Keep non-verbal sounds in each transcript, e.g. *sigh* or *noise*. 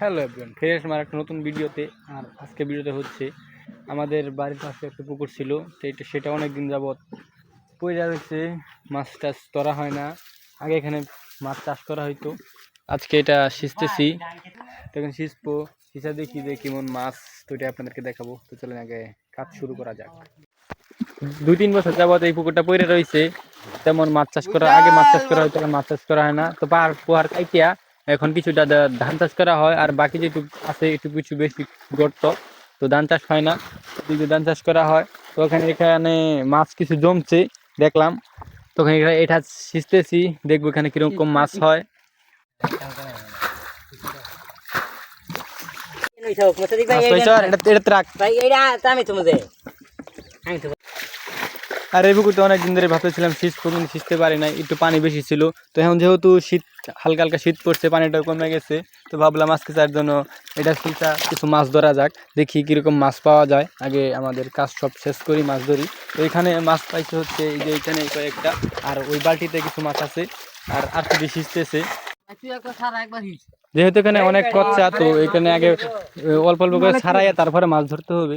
Hello everyone ফিরে আসলাম আর একটা নতুন ভিডিওতে। আর আজকে ভিডিওতে হচ্ছে আমাদের বাড়ির পাশে একটা পুকুর ছিল তো এটা সেটা অনেক দিন যাবৎ পয়লা রয়েছে মাছ টাছ ধরা হয় না। আগে এখানে মাছ চাষ করা হইতো। আজকে এটা সিঁচতেছি। তখন সিঁচবো সিঁচা দেখি যে কেমন মাছ তো এটা আপনাদেরকে দেখাবো। তো চলেন আগে কাজ শুরু করা যাক। দুই তিন বছর যাবত এই পুকুরটা পড়ে রয়েছে তেমন মাছ চাষ করা আগে মাছ চাষ করা হয়তো এখন মাছ চাষ করা হয় না। তো পাহাড় পোহার কাইটিয়া এখন কিছুটা ধান চাষ করা হয় আর বাকি যেটুকু আছে একটু কিছু বেশি গর্ত। তো ধান চাষ হয় না যদি ধান চাষ করা হয়। তো ওখানে এখানে মাছ কিছু জমছে দেখলাম। তখন এখানে এটা সিঁচতেছি দেখব এখানে কীরকম মাছ হয়। এটা এটা রাখ আর এই অনেক দিন ধরে ভাবতেছিলাম শীত কিন্তু সিঁচতে পারি না একটু পানি বেশি ছিল। তো এখন যেহেতু শীত, হালকা হালকা শীত পড়ছে পানিটা কমে গেছে, তো ভাবলাম আজকে চার জন্য এটা শীতটা কিছু মাছ ধরা যাক, দেখি কীরকম মাছ পাওয়া যায়। আগে আমাদের কাজ সব শেষ করি, মাছ ধরি। তো এখানে মাছ পাইছে হচ্ছে এই যে এখানে কয়েকটা, আর ওই বালতিতে কিছু মাছ আছে, আর আর কিছু সিঁচতেছে যেহেতু এখানে অনেক কচ্চা, তো এখানে আগে অল্প অল্প করে ছাড়াইয়া তারপরে মাছ ধরতে হবে।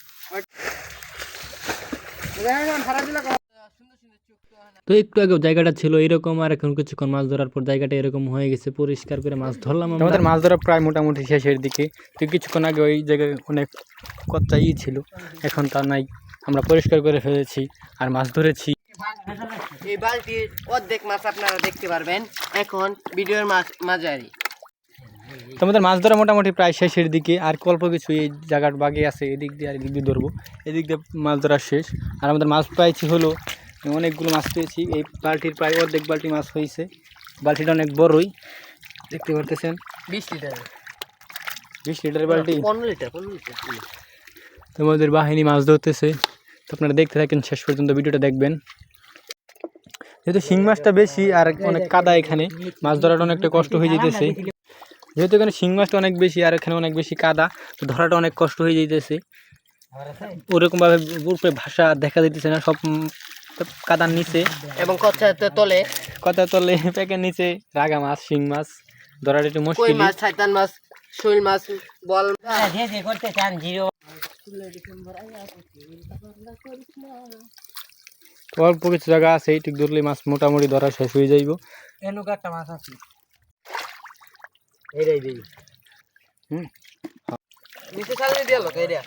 তো একটু আগে জায়গাটা ছিল এরকম আর এখন কিছুক্ষণ মাছ ধরার পর জায়গাটা এরকম হয়ে গেছে পরিষ্কার করে মাছ ধরলাম আমাদের মাছ ধরা প্রায় মোটামুটি শেষের দিকে। তো কিছুক্ষণ আগে ওই জায়গায় অনেক কচ্চাই ছিল এখন তা নাই। আমরা পরিষ্কার করে ফেলেছি আর মাছ ধরেছি। এই বালতির অর্ধেক মাছ আপনারা দেখতে পারবেন। এখন ভিডিওর মাছ মাঝারি। তো আমাদের মাছ ধরা মোটামুটি প্রায় শেষের দিকে আর অল্প কিছু এই জায়গার বাগে আছে এদিক দিয়ে আর এদিক দিয়ে ধরবো। এদিক দিয়ে মাছ ধরা শেষ। আর আমাদের মাছ পাইছি হলো অনেকগুলো মাছ পেয়েছি। এই বালতির প্রায় অর্ধেক বালতি মাছ হয়েছে। বালতিটা অনেক বড়ই দেখতে পারতেছেন? বিশ লিটার। বিশ লিটারের বালতি? পনেরো লিটার পনেরো লিটার তো আমাদের বাহিনী মাছ ধরতেছে। তো আপনারা দেখতে থাকেন শেষ পর্যন্ত ভিডিওটা দেখবেন। যেহেতু শিং মাছটা বেশি আর অনেক কাদা এখানে মাছ ধরাটা অনেকটা কষ্ট হয়ে যেতেছে। যেহেতু এখানে শিং মাছটা অনেক বেশি আর এখানে অনেক বেশি কাদা তো ধরাটা অনেক কষ্ট হয়ে যেতেছে ওরকমভাবে উপরে ভাষা দেখা যেতেছে না সব কাদার নিচে। এবং কচ্ছাতে তলে। কথা তলে প্যাকের নিচে রাগা মাছ শিং মাছ ধরাটা একটু মুশকিল। মাছ ছাইতান মাছ শৈল মাছ বল তো অল্প কিছু জায়গা আছে এইটুক ধরলে মাছ মোটামুটি ধরা শেষ হয়ে যাইব। এনুক একটা মাছ আছে। এইটাই দিই। হুম। নিচে চালিয়ে দিয়ে লোক এইটা।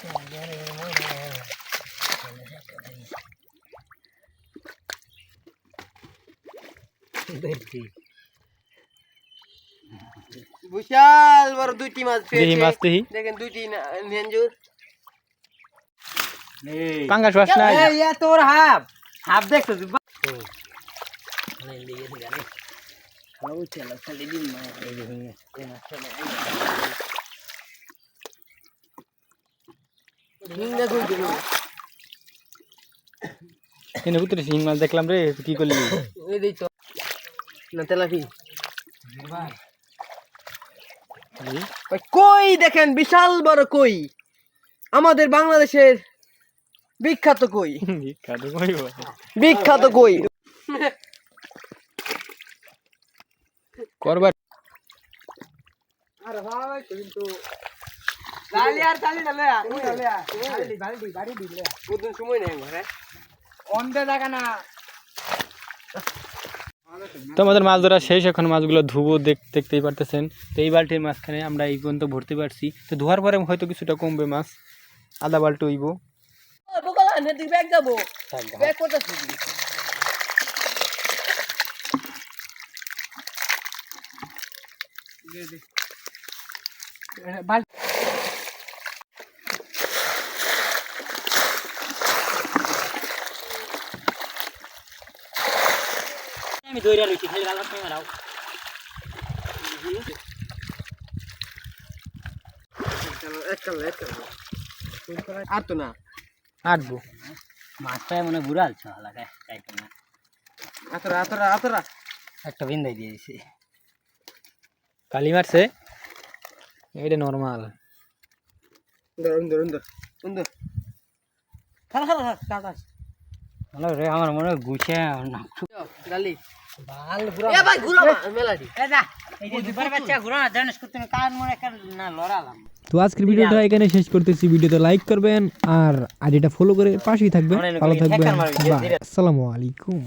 বিশাল বড় দুইটি মাছ পেয়েছে। মাছ দেখি। দেখেন দুইটি নেঞ্জুর পাঙ্গাস মাছ নাই। তোর হাফ। হাফ দেখলাম রে কি করলি কই দেখেন বিশাল বড় কই আমাদের বাংলাদেশের বিখ্যাত কই *laughs* বিখ্যাত কইব বিখ্যাত কই *laughs* করবার। আরে ভাই কিন্তু লালি বাড়ি দিলে সময় নেই ঘরে অন্ধে জায়গা না। তো আমাদের মাছ ধরা শেষ এখন মাছগুলো ধুবো দেখ দেখতেই পারতেছেন। তো এই বালতির মাঝখানে আমরা এই পর্যন্ত ভরতে পারছি। তো ধোয়ার পরে হয়তো কিছুটা কমবে মাছ। আধা বাল্টি হইব যাব। আমি দৌড়ে রয়েছি খালি গালার সময় মারাও। আর তো না। আটবো। মনে আতরা আতরা আতরা। একটা বিন্দাই দিয়ে দিছি। কালি মারছে। এটা নর্মাল আমার মনে হয় গুছে মনে তো আজকের ভিডিওটা এখানে শেষ করতেছি। ভিডিওতে লাইক করবেন আর আইডিটা ফলো করে পাশেই থাকবেন। ভালো থাকবেন। আসসালামু আলাইকুম।